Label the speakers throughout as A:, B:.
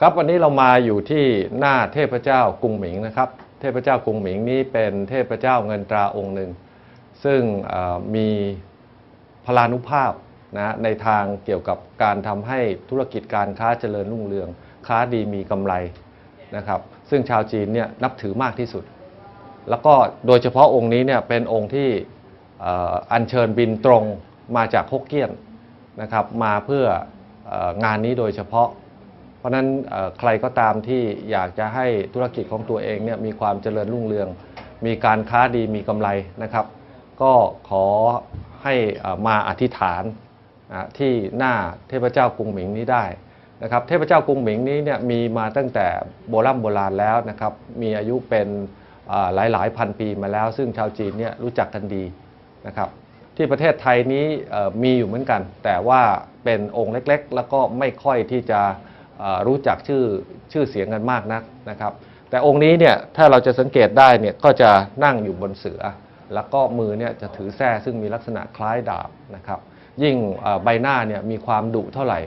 A: ครับวันนี้เรามาอยู่ที่หน้าเทพเจ้ากรุงหมิงนะครับ เทพเจ้ากรุงหมิงนี้เป็นเทพเจ้าเงินตราองค์หนึ่ง ซึ่งมีพลานุภาพนะในทางเกี่ยวกับการทำให้ธุรกิจการค้าเจริญรุ่งเรือง ค้าดีมีกำไรนะครับ ซึ่งชาวจีนเนี่ยนับถือมากที่สุด แล้วก็โดยเฉพาะองค์นี้เนี่ยเป็นองค์ที่อ,อัญเชิญบินตรงมาจากฮกเกี้ยนนะครับ มาเพื่ออองานนี้โดยเฉพาะ ราะนั้นใครก็ตามที่อยากจะให้ธุรกิจของตัวเองเนี่ยมีความเจริญรุ่งเรือง มีการค้าดีมีกำไรนะครับ ก็ขอให้มาอธิษฐานที่หน้าเทพเจ้ากรุงหมิงนี้ได้นะครับ เทพเจ้ากรุงหมิงนี้เนี่ยมีมาตั้งแต่โบราณโบราณแล้วนะครับ มีอายุเป็นหลายหลายพันปีมาแล้ว ซึ่งชาวจีนเนี่ยรู้จักกันดีนะครับ ที่ประเทศไทยนี้มีอยู่เหมือนกัน แต่ว่าเป็นองค์เล็กๆ แล้วก็ไม่ค่อยที่จะ รู้จักชื่อชื่อเสียงกันมากนักนะครับ แต่องค์นี้เนี่ยถ้าเราจะสังเกตได้เนี่ยก็จะนั่งอยู่บนเสือ แล้วก็มือเนี่ยจะถือแส้ซึ่งมีลักษณะคล้ายดาบนะครับ ยิ่งใบหน้าเนี่ยมีความดุเท่าไหร่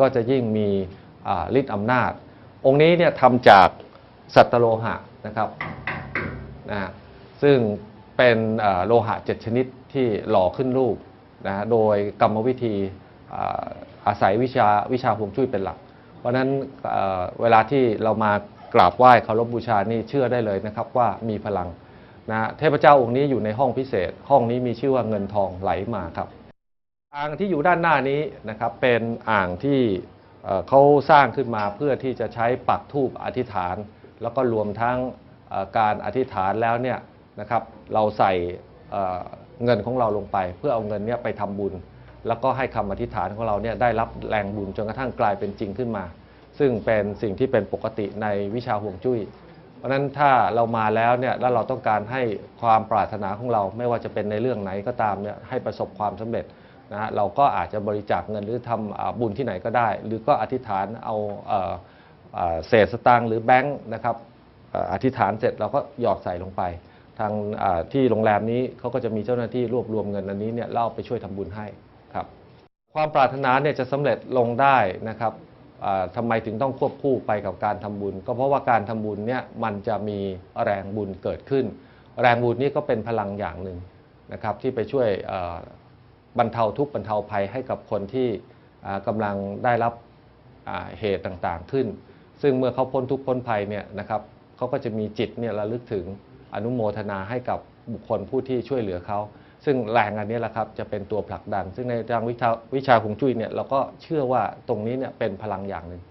A: ก็จะยิ่งมีฤทธิ์อำนาจ องค์นี้เนี่ยทำจากสัตโลหะนะครับนะซึ่งเป็นโลหะ7ชนิดที่หล่อขึ้นรูปนะฮะโดยกรรมวิธีอาศัยวิชาวิชาฮวงจุ้ยเป็นหลัก ราะฉะนั้นเเวลาที่เรามากราบไหว้เคารพบูชานี่เชื่อได้เลยนะครับว่ามีพลังนะเทพเจ้าองค์นี้อยู่ในห้องพิเศษ ห้องนี้มีชื่อว่าเงินทองไหลมาครับ อ่างที่อยู่ด้านหน้านี้นะครับเป็นอ่างที่เเขาสร้างขึ้นมาเพื่อที่จะใช้ปักธูปอธิษฐาน แล้วก็รวมทั้งการอธิษฐานแล้วเนี่ยนะครับเราใส่เงินของเราลงไป เพื่อเอาเงินเนี่ยไปทำบุญ แล้วก็ให้คำอธิษฐานของเราเนี่ยได้รับแรงบุญจนกระทั่งกลายเป็นจริงขึ้นมา ซึ่งเป็นสิ่งที่เป็นปกติในวิชาห่วงจุ้ย เพราะฉะนั้นถ้าเรามาแล้วเนี่ยแล้วเราต้องการให้ความปรารถนาของเราไม่ว่าจะเป็นในเรื่องไหนก็ตามเนี่ยให้ประสบความสำเร็จนะฮะเราก็อาจจะบริจาคเงินหรือทำอบุญที่ไหนก็ได้ หรือก็อธิษฐานเอาเศษสตางค์หรือแบงค์นะครับอธิษฐานเสร็จเราก็หยอดใส่ลงไป ทางที่โรงแรมนี้เขาก็จะมีเจ้าหน้าที่รวบรวมเงินอันนี้เนี่ยแล้วเอาไปช่วยทำบุญให้ ครับความปรารถนาเนี่ยจะสำเร็จลงได้นะครับอ่าทำไมถึงต้องควบคู่ไปกับการทำบุญ ก็เพราะว่าการทำบุญเนี่ยมันจะมีแรงบุญเกิดขึ้น แรงบุญนี่ก็เป็นพลังอย่างหนึ่งนะครับที่ไปช่วยบรรเทาทุกข์บรรเทาภัยให้กับคนที่อ่ากำลังได้รับเหตุต่างๆขึ้น ซึ่งเมื่อเขาพ้นทุกข์พ้นภัยเนี่ยนะครับเขาก็จะมีจิตเนี่ยระลึกถึงอนุโมทนาให้กับบุคคลผู้ที่ช่วยเหลือเขา ซึ่งแรงอันนี้แหละครับจะเป็นตัวผลักดัน ซึ่งในทางวิชาวิชาฮวงจุ้ยเนี่ยเราก็เชื่อว่าตรงนี้เนี่ยเป็นพลังอย่างหนึ่ง